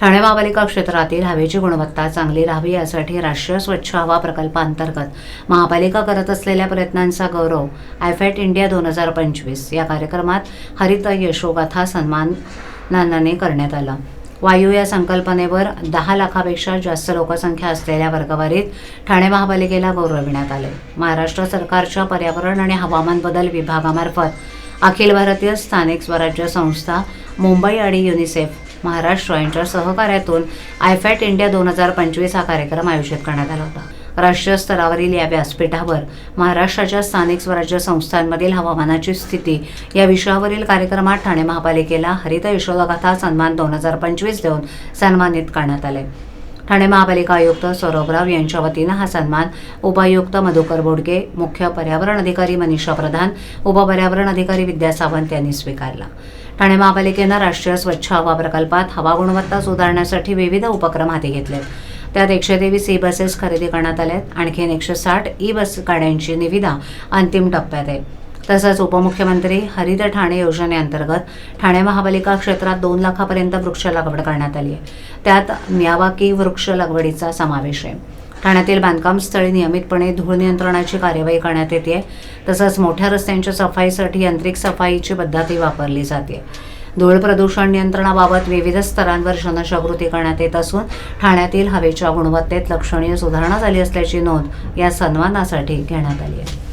ठाणे महापालिका क्षेत्रातील हवेची गुणवत्ता चांगली राहावी यासाठी राष्ट्रीय स्वच्छ हवा प्रकल्पांतर्गत महापालिका करत असलेल्या प्रयत्नांचा गौरव आयफॅट इंडिया दोन हजार पंचवीस या कार्यक्रमात हरित यशोगाथा सन्मानाने करण्यात आला. वायू या संकल्पनेवर दहा लाखापेक्षा जास्त लोकसंख्या असलेल्या वर्गवारीत ठाणे महापालिकेला गौरविण्यात आले. महाराष्ट्र सरकारच्या पर्यावरण आणि हवामान बदल विभागामार्फत अखिल भारतीय स्थानिक स्वराज्य संस्था मुंबई आणि युनिसेफ महाराष्ट्र यांच्या सहकार्यातून आयफॅट इंडिया दोन हजार पंचवीस हा कार्यक्रम आयोजित करण्यात आला होता. राष्ट्रीय स्तरावरील या व्यासपीठावर महाराष्ट्राच्या स्थानिक स्वराज्य संस्थांमधील हवामानाची स्थिती या विषयावरील कार्यक्रमात ठाणे महापालिकेला हरित यशोगाथा सन्मान दोन हजार पंचवीस देऊन सन्मानित करण्यात आले. ठाणे महापालिका आयुक्त सौरभ राव यांच्या वतीनं हा सन्मान उपायुक्त मधुकर बोडके मुख्य पर्यावरण अधिकारी मनीषा प्रधान उपपर्यावरण अधिकारी विद्या सावंत यांनी स्वीकारला. ठाणे महापालिकेनं राष्ट्रीय स्वच्छ हवा प्रकल्पात हवा गुणवत्ता सुधारण्यासाठी विविध उपक्रम हाती घेतलेत. त्यात एकशे तेवीस ई बसेस खरेदी करण्यात आल्यात. आणखीन एकशे साठ ई बस गाड्यांची निविदा अंतिम टप्प्यात आहे. तसंच उपमुख्यमंत्री हरित ठाणे योजनेअंतर्गत ठाणे महापालिका क्षेत्रात दोन लाखापर्यंत वृक्ष लागवड करण्यात आली आहे. त्यात मियावाकी वृक्ष लागवडीचा समावेश आहे. ठाण्यातील बांधकाम स्थळी नियमितपणे धूळ नियंत्रणाची कार्यवाही करण्यात येते. तसंच मोठ्या रस्त्यांच्या सफाईसाठी यांत्रिक सफाईची पद्धती वापरली जाते. धूळ प्रदूषण नियंत्रणाबाबत विविध स्तरांवर जनजागृती करण्यात येत असून ठाण्यातील हवेच्या गुणवत्तेत लक्षणीय सुधारणा झाली असल्याची नोंद या सन्मानासाठी घेण्यात आली आहे.